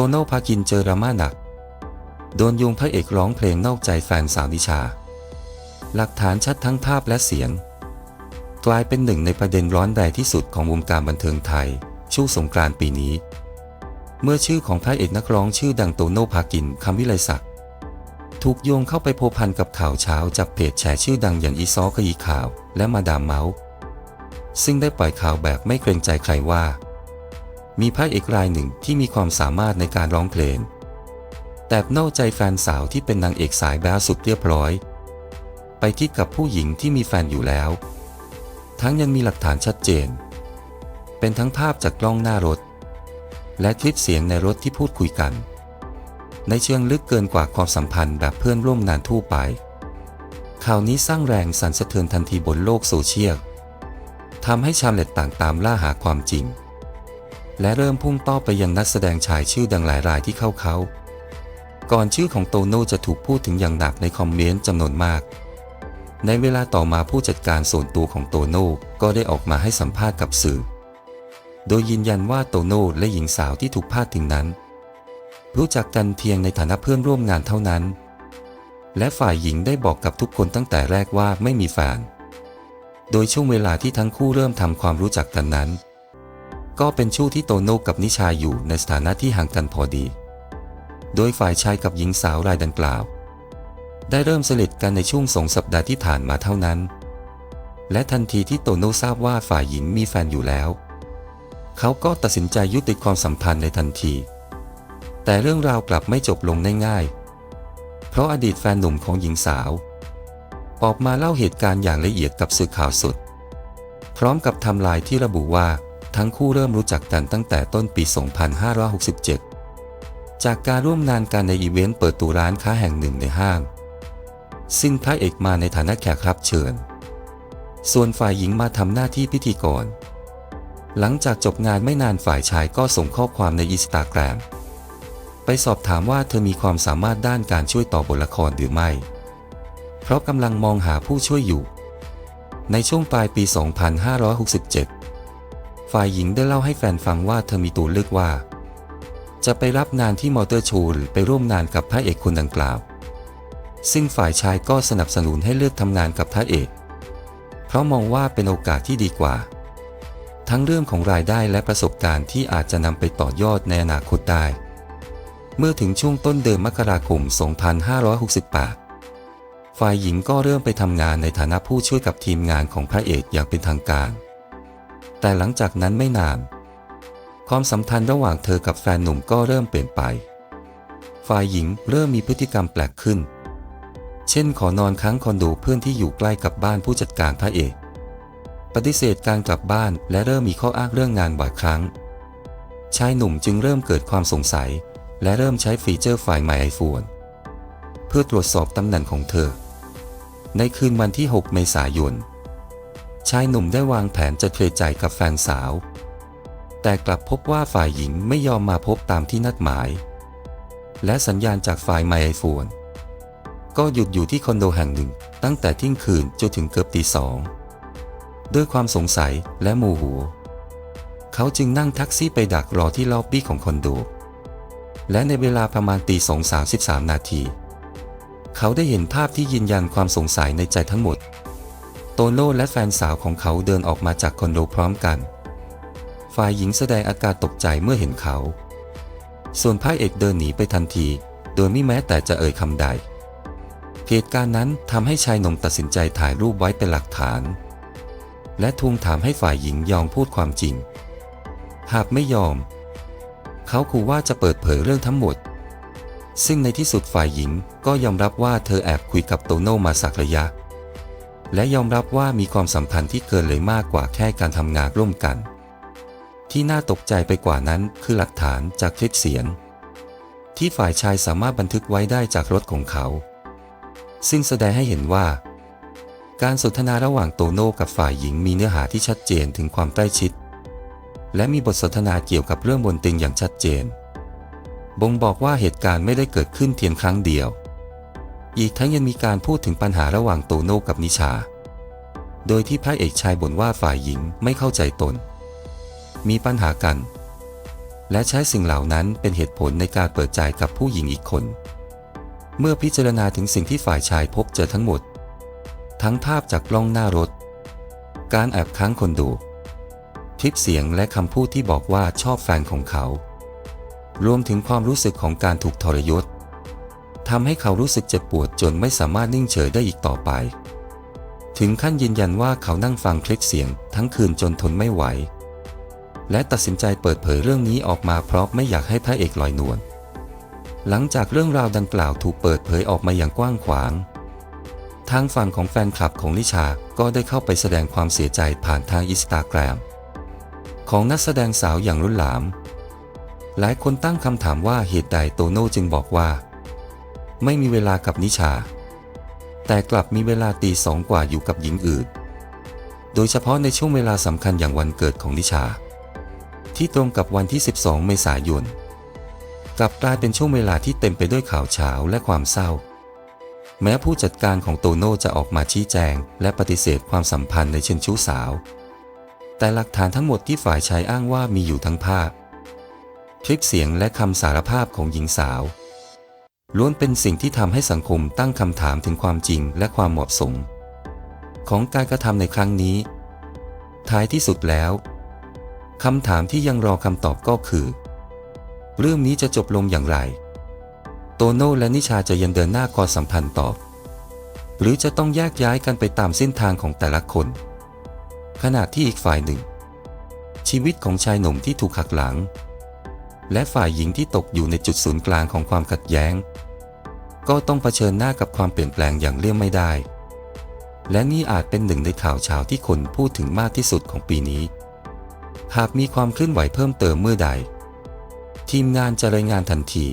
ตโน่พากินเจอดราม่าหนัก โดนโยงพระเอกร้องเพลงนอกใจแฟนสาวนิชา หลักฐานชัดทั้งภาพและเสียง กลายเป็นหนึ่งในประเด็นร้อนแรงที่สุดของวงการบันเทิงไทย ช่วงสงกรานต์ปีนี้ เมื่อชื่อของพระเอกนักร้องชื่อดังโตโน่พากินคำวิไลศักดิ์ถูกโยงเข้าไปโพพันกับข่าวเช้าจากเพจแชร์ชื่อดังอย่างอีซอขยีข่าว และมาดามเมาส์ซึ่งได้ปล่อยข่าวแบบไม่เกรงใจใครว่า มีพระเอกรายหนึ่งที่มีความสามารถในการร้องเพลง แต่นอกใจแฟนสาวที่เป็นนางเอกสายแบ๊วสุดเรียบร้อย ไปคิดกับผู้หญิงที่มีแฟนอยู่แล้ว ทั้งยังมีหลักฐานชัดเจน เป็นทั้งภาพจากกล้องหน้ารถ และคลิปเสียงในรถที่พูดคุยกัน ในเชิงลึกเกินกว่าความสัมพันธ์แบบเพื่อนร่วมงานทั่วไป ข่าวนี้สร้างแรงสั่นสะเทือนทันทีบนโลกโซเชียลทำให้ชาวเน็ตต่างตามล่าหาความจริง และเริ่มพุ่งเป้าไปยังนักแสดงชายชื่อดังหลายรายที่เข้าเขา ก่อนชื่อของโตโน่จะถูกพูดถึงอย่างหนักในคอมเมนต์จำนวนมาก ในเวลาต่อมาผู้จัดการส่วนตัวของโตโน่ก็ได้ออกมาให้สัมภาษณ์กับสื่อ โดยยืนยันว่าโตโน่และหญิงสาวที่ถูกพาดถึงนั้น รู้จักกันเพียงในฐานะเพื่อนร่วมงานเท่านั้น และฝ่ายหญิงได้บอกกับทุกคนตั้งแต่แรกว่าไม่มีแฟน โดยช่วงเวลาที่ทั้งคู่เริ่มทำความรู้จักกันนั้น ก็เป็นช่วงที่โตโน่กับนิชาอยู่ในสถานะที่ห่างกันพอดี โดยฝ่ายชายกับหญิงสาวรายดังกล่าว ได้เริ่มสนิทกันในช่วงสองสัปดาห์ที่ผ่านมาเท่านั้น และทันทีที่โตโน่ทราบว่าฝ่ายหญิงมีแฟนอยู่แล้ว เขาก็ตัดสินใจยุติความสัมพันธ์ในทันที แต่เรื่องราวกลับไม่จบลงง่ายๆ เพราะอดีตแฟนหนุ่มของหญิงสาว ออกมาเล่าเหตุการณ์อย่างละเอียดกับสื่อข่าวสดพร้อมกับทำลายที่ระบุว่า ทั้งคู่เริ่มรู้จักกันตั้งแต่ต้นปี 2567 จากการร่วมงานกันในอีเวนต์เปิดตัวร้านค้าแห่งหนึ่งในห้าง ซึ่งพระเอกมาในฐานะแขกรับเชิญ ส่วนฝ่ายหญิงมาทำหน้าที่พิธีกร หลังจากจบงานไม่นานฝ่ายชายก็ส่งข้อความในอินสตาแกรมไปสอบถามว่าเธอมีความสามารถด้านการช่วยต่อบทละครหรือไม่ เพราะกำลังมองหาผู้ช่วยอยู่ ในช่วงปลายปี 2567 ฝ่ายหญิงได้เล่าให้แฟนฟังว่าเธอมีตัวเลือกว่า จะไปรับงานที่มอเตอร์โชว์หรือไปร่วมงานกับพระเอกคนดังกล่าว ซึ่งฝ่ายชายก็สนับสนุนให้เลือกทำงานกับพระเอก เพราะมองว่าเป็นโอกาสที่ดีกว่า ทั้งเรื่องของรายได้และประสบการณ์ที่อาจจะนำไปต่อยอดในอนาคตได้ เมื่อถึงช่วงต้นเดือนมกราคม 2568 ฝ่ายหญิงก็เริ่มไปทำงานในฐานะผู้ช่วยกับทีมงานของพระเอกอย่างเป็นทางการ แต่หลังจากนั้นไม่นาน ความสัมพันธ์ระหว่างเธอกับแฟนหนุ่มก็เริ่มเปลี่ยนไป ฝ่ายหญิงเริ่มมีพฤติกรรมแปลกขึ้น เช่นขอนอนค้างคอนโดเพื่อนที่อยู่ใกล้กับบ้านผู้จัดการพระเอก ปฏิเสธการกลับบ้านและเริ่มมีข้ออ้างเรื่องงานบ่อยครั้ง ชายหนุ่มจึงเริ่มเกิดความสงสัย และเริ่มใช้ฟีเจอร์ไฟล์ใหม่ไอโฟนเพื่อตรวจสอบตำแหน่งของเธอ ในคืนวันที่ 6 เมษายน ชายหนุ่มได้วางแผนจะเทใจกับแฟนสาว แต่กลับพบว่าฝ่ายหญิงไม่ยอมมาพบตามที่นัดหมาย และสัญญาณจากฝ่ายไมไอโฟนก็หยุดอยู่ที่คอนโดแห่งหนึ่ง ตั้งแต่ที่ยงคืนจนถึงเกือบตีสองด้วยความสงสัยและโมโหเขาจึงนั่งแท็กซี่ไปดักรอที่ล็อบบี้ของคอนโด และในเวลาประมาณตีสองสามสิบสามนาที เขาได้เห็นภาพที่ยืนยันความสงสัยในใจทั้งหมด โตโน่และแฟนสาวของเขาเดินออกมาจากคอนโดพร้อมกัน ฝ่ายหญิงแสดงอาการตกใจเมื่อเห็นเขา ส่วนพระเอกเดินหนีไปทันที โดยไม่แม้แต่จะเอ่ยคำใด เหตุการณ์นั้นทำให้ชายหนุ่มตัดสินใจถ่ายรูปไว้เป็นหลักฐาน และทวงถามให้ฝ่ายหญิงยอมพูดความจริง หากไม่ยอม เขาขู่ว่าจะเปิดเผยเรื่องทั้งหมด ซึ่งในที่สุดฝ่ายหญิงก็ยอมรับว่าเธอแอบคุยกับโตโน่มาสักระยะ และยอมรับว่ามีความสัมพันธ์ที่เกินเลยมากกว่าแค่การทำงานร่วมกัน ที่น่าตกใจไปกว่านั้นคือหลักฐานจากคลิปเสียง ที่ฝ่ายชายสามารถบันทึกไว้ได้จากรถของเขา ซึ่งแสดงให้เห็นว่า การสนทนาระหว่างโตโน่กับฝ่ายหญิงมีเนื้อหาที่ชัดเจนถึงความใกล้ชิด และมีบทสนทนาเกี่ยวกับเรื่องบนเตียงอย่างชัดเจน บ่งบอกว่าเหตุการณ์ไม่ได้เกิดขึ้นเพียงครั้งเดียว อีกทั้งยังมีการพูดถึงปัญหาระหว่างโตโน่กับนิชา โดยที่พระเอกชายบ่นว่าฝ่ายหญิงไม่เข้าใจตน มีปัญหากัน และใช้สิ่งเหล่านั้นเป็นเหตุผลในการเปิดใจกับผู้หญิงอีกคน เมื่อพิจารณาถึงสิ่งที่ฝ่ายชายพบเจอทั้งหมด ทั้งภาพจากกล้องหน้ารถ การแอบค้างคนดู คลิปเสียงและคำพูดที่บอกว่าชอบแฟนของเขา รวมถึงความรู้สึกของการถูกทรยศ ทำให้เขารู้สึกเจ็บปวดจนไม่สามารถนิ่งเฉยได้อีกต่อไป ถึงขั้นยืนยันว่าเขานั่งฟังคลิปเสียงทั้งคืนจนทนไม่ไหว และตัดสินใจเปิดเผยเรื่องนี้ออกมาเพราะไม่อยากให้พระเอกลอยนวล หลังจากเรื่องราวดังกล่าวถูกเปิดเผยออกมาอย่างกว้างขวาง ทางฝั่งของแฟนคลับของลิชาก็ได้เข้าไปแสดงความเสียใจผ่านทางอินสตาแกรมของนักแสดงสาวอย่างรุ่นหลาม หลายคนตั้งคำถามว่าเหตุใดโตโน่จึงบอกว่า ไม่มีเวลากับนิชา แต่กลับมีเวลาตีสองกว่าอยู่กับหญิงอื่น โดยเฉพาะในช่วงเวลาสำคัญอย่างวันเกิดของนิชา ที่ตรงกับวันที่ 12 เมษายนกลับกลายเป็นช่วงเวลาที่เต็มไปด้วยข่าวเช้าและความเศร้า แม้ผู้จัดการของโตโน่จะออกมาชี้แจง และปฏิเสธความสัมพันธ์ในเชิงชู้สาว แต่หลักฐานทั้งหมดที่ฝ่ายชายอ้างว่ามีอยู่ทั้งภาพ คลิปเสียงและคำสารภาพของหญิงสาว ล้วนเป็นสิ่งที่ทำให้สังคมตั้งคำถามถึงความจริงและความเหมาะสม ของการกระทำในครั้งนี้ ท้ายที่สุดแล้วคำถามที่ยังรอคำตอบก็คือ เรื่องนี้จะจบลงอย่างไร โตโน่และนิชาจะยังเดินหน้าก่อสัมพันธ์ต่อหรือจะต้องแยกย้ายกันไปตามเส้นทางของแต่ละคน ขณะที่อีกฝ่ายหนึ่ง ชีวิตของชายหนุ่มที่ถูกหักหลัง และฝ่ายหญิงที่ตกอยู่ในจุดศูนย์กลางของความขัดแย้ง ก็ต้องเผชิญหน้ากับความเปลี่ยนแปลงอย่างเลี่ยงไม่ได้ และนี่อาจเป็นหนึ่งในข่าวเช้าที่คนพูดถึงมากที่สุดของปีนี้ หากมีความเคลื่อนไหวเพิ่มเติมเมื่อใด ทีมงานจะรายงานทันที